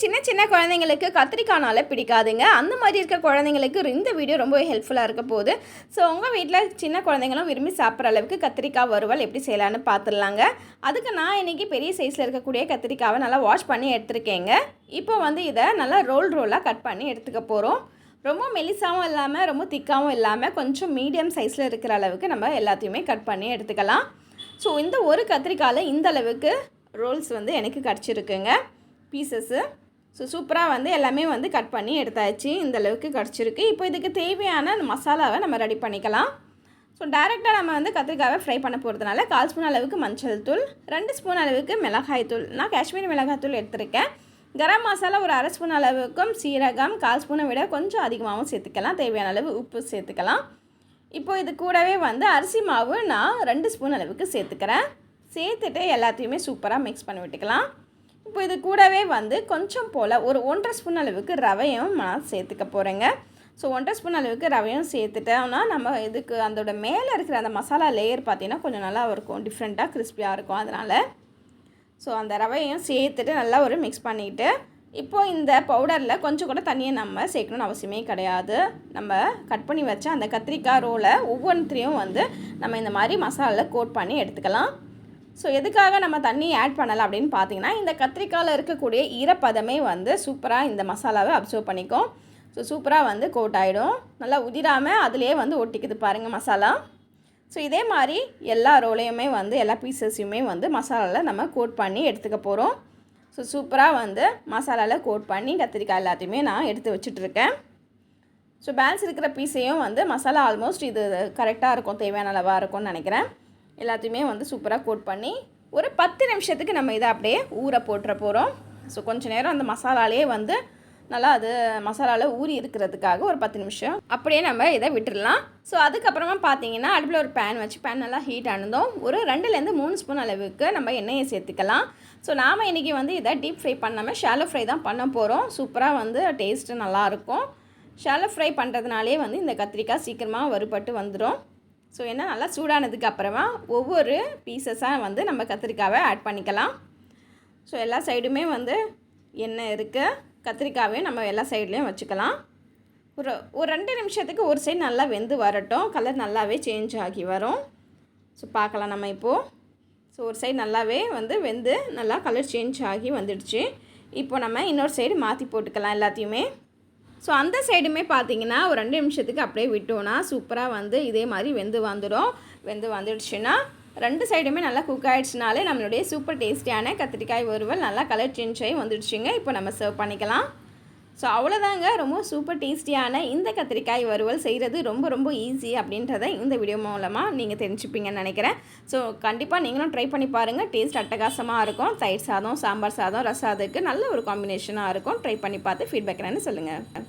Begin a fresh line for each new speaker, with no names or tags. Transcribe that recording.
சின்ன சின்ன குழந்தைங்களுக்கு கத்திரிக்காய்னால பிடிக்காதுங்க. அந்த மாதிரி இருக்க குழந்தைங்களுக்கு இந்த வீடியோ ரொம்ப ஹெல்ப்ஃபுல்லாக இருக்க போகுது. ஸோ உங்கள் வீட்டில் சின்ன குழந்தைங்களும் விரும்பி சாப்பிட்ற அளவுக்கு கத்திரிக்காய் வறுவல் எப்படி செய்யலான்னு பார்த்துடலாங்க அதுக்கு நான் இன்றைக்கி பெரிய சைஸில் இருக்கக்கூடிய கத்திரிக்காவை நல்லா வாஷ் பண்ணி எடுத்திருக்கேங்க. இப்போ வந்து இதை நல்லா ரோல் ரோலாக கட் பண்ணி எடுத்துக்க போகிறோம் ரொம்ப மெலிசாவும் இல்லாமல் ரொம்ப திக்காகவும் இல்லாமல் கொஞ்சம் மீடியம் சைஸில் இருக்கிற அளவுக்கு நம்ம எல்லாத்தையுமே கட் பண்ணி எடுத்துக்கலாம். ஸோ இந்த ஒரு கத்திரிக்காயில் இந்த அளவுக்கு ரோல்ஸ் வந்து எனக்கு கிடச்சிருக்குங்க. பீசஸ்ஸு ஸோ சூப்பராக வந்து எல்லாமே வந்து கட் பண்ணி எடுத்தாச்சு. இந்த அளவுக்கு கிடச்சிருக்கு. இப்போ இதுக்கு தேவையான மசாலாவை நம்ம ரெடி பண்ணிக்கலாம். ஸோ டேரெக்டாக நம்ம வந்து கத்திரிக்காவை ஃப்ரை பண்ண போகிறதுனால கால் ஸ்பூன் அளவுக்கு மஞ்சள் தூள் ரெண்டு ஸ்பூன் அளவுக்கு மிளகாய் தூள். நான் காஷ்மீரி மிளகாய் தூள் எடுத்திருக்கேன். கரம் மசாலா ஒரு அரை ஸ்பூன் அளவுக்கும் சீரகம் கால் ஸ்பூனை விட கொஞ்சம் அதிகமாகவும் சேர்த்துக்கலாம். தேவையான அளவு உப்பு சேர்த்துக்கலாம். இப்போ இது கூடவே வந்து அரிசி மாவு நான் ரெண்டு ஸ்பூன் அளவுக்கு சேர்த்துக்கிறேன். சேர்த்துட்டு எல்லாத்தையுமே சூப்பராக மிக்ஸ் பண்ணி விட்டுக்கலாம். இப்போ இது கூடவே வந்து கொஞ்சம் போல் ஒரு ஒன்றரை ஸ்பூன் அளவுக்கு ரவையும் நான் சேர்த்துக்க போகிறேங்க ஸோ ஒன்றரை ஸ்பூன் அளவுக்கு ரவையும் சேர்த்துட்டோம்னா நம்ம இதுக்கு அதோட மேலே இருக்கிற அந்த மசாலா லேயர் பார்த்திங்கன்னா கொஞ்சம் நல்லா இருக்கும் டிஃப்ரெண்ட்டாக கிறிஸ்பியாக இருக்கும் அதனால். ஸோ அந்த ரவையும் சேர்த்துட்டு நல்லா ஒரு மிக்ஸ் பண்ணிவிட்டு இப்போது இந்த பவுடரில் கொஞ்சம் கூட தண்ணியை நம்ம சேர்க்கணும்னு அவசியமே கிடையாது. நம்ம கட் பண்ணி வச்ச அந்த கத்திரிக்காய் ரோலை ஒவ்வொன்றையும் வந்து நம்ம இந்த மாதிரி மசாலாவில் கோட் பண்ணி எடுத்துக்கலாம். ஸோ எதுக்காக நம்ம தண்ணி ஆட் பண்ணலை அப்படின்னு பார்த்தீங்கன்னா இந்த கத்திரிக்காயில் இருக்கக்கூடிய ஈரப்பதமே வந்து சூப்பராக இந்த மசாலாவை அப்சர்வ் பண்ணிக்கும். ஸோ சூப்பராக வந்து கோட் ஆகிடும் நல்லா உதிராமல் அதிலே வந்து ஒட்டிக்குது பாருங்கள் மசாலா. ஸோ இதே மாதிரி எல்லா ரோலையுமே வந்து எல்லா பீசஸையுமே வந்து மசாலாவில் நம்ம கோட் பண்ணி எடுத்துக்க போகிறோம் ஸோ சூப்பராக வந்து மசாலாவில் கோட் பண்ணி கத்திரிக்காய் எல்லாத்தையுமே நான் எடுத்து வச்சுட்ருக்கேன் ஸோ பேலன்ஸ் இருக்கிற பீஸையும் வந்து மசாலா ஆல்மோஸ்ட் இது கரெக்டாக இருக்கும் தேவையான அளவாக இருக்கும்னு நினைக்கிறேன். எல்லாத்தையுமே வந்து சூப்பராக கோட் பண்ணி ஒரு பத்து நிமிஷத்துக்கு நம்ம இதை அப்படியே ஊற போட்டுற போகிறோம் ஸோ கொஞ்சம் நேரம் அந்த மசாலாலே வந்து நல்லா அது மசாலாவில் ஊறி இருக்கிறதுக்காக ஒரு பத்து நிமிஷம் அப்படியே நம்ம இதை விட்டுடலாம் ஸோ அதுக்கப்புறமா பார்த்தீங்கன்னா அடுப்பில் ஒரு பேன் வச்சு பேன் நல்லா ஹீட் ஆனதும் ஒரு ரெண்டுலேருந்து மூணு ஸ்பூன் அளவுக்கு நம்ம எண்ணெயை சேர்த்துக்கலாம். ஸோ நாம் இன்றைக்கி வந்து இதை டீப் ஃப்ரை பண்ணாமல் ஷாலோ ஃப்ரை தான் பண்ண போகிறோம் சூப்பராக வந்து டேஸ்ட்டு நல்லாயிருக்கும் ஷாலோ ஃப்ரை பண்ணுறதுனாலே வந்து இந்த கத்திரிக்காய் சீக்கிரமாக வறுபட்டு வந்துடும் ஸோ என்ன? நல்லா சூடானதுக்கு அப்புறமா ஒவ்வொரு பீசஸாக வந்து நம்ம கத்திரிக்காவை ஆட் பண்ணிக்கலாம். ஸோ எல்லா சைடுமே வந்து எண்ணெய் இருக்குது கத்திரிக்காவையும் நம்ம எல்லா சைட்லேயும் வச்சுக்கலாம். ஒரு ஒரு ரெண்டு நிமிஷத்துக்கு ஒரு சைடு நல்லா வெந்து வரட்டும். கலர் நல்லாவே சேஞ்ச் ஆகி வரும். ஸோ பார்க்கலாம் நம்ம இப்போது ஸோ ஒரு சைடு நல்லாவே வந்து வெந்து நல்லா கலர் சேஞ்ச் ஆகி வந்துடுச்சு. இப்போ நம்ம இன்னொரு சைடு மாற்றி போட்டுக்கலாம் எல்லாத்தையுமே. ஸோ அந்த சைடுமே பார்த்தீங்கன்னா ஒரு ரெண்டு நிமிஷத்துக்கு அப்படியே விட்டோன்னா சூப்பராக வந்து இதே மாதிரி வெந்து வந்துடும். வெந்து வந்துடுச்சுன்னா ரெண்டு சைடுமே நல்லா குக் ஆகிடுச்சுனாலே நம்மளுடைய சூப்பர் டேஸ்டியான கத்திரிக்காய் வறுவல் நல்லா கலர் சேஞ்ச் ஆகி வந்துடுச்சுங்க. இப்போ நம்ம சர்வ் பண்ணிக்கலாம். ஸோ அவ்வளோதாங்க ரொம்ப சூப்பர் டேஸ்டியான இந்த கத்திரிக்காய் வறுவல் செய்கிறது ரொம்ப ரொம்ப ஈஸி அப்படின்றத இந்த வீடியோ மூலமாக நீங்கள் தெரிஞ்சுப்பீங்கன்னு நினைக்கிறேன். ஸோ கண்டிப்பாக நீங்களும் ட்ரை பண்ணி பாருங்கள் டேஸ்ட் அட்டகாசமாக இருக்கும். தயிர் சாதம் சாம்பார் சாதம் ரசாதத்துக்கு நல்ல ஒரு காம்பினேஷனாக இருக்கும். ட்ரை பண்ணி பார்த்து ஃபீட்பேக் என்னன்னு சொல்லுங்கள்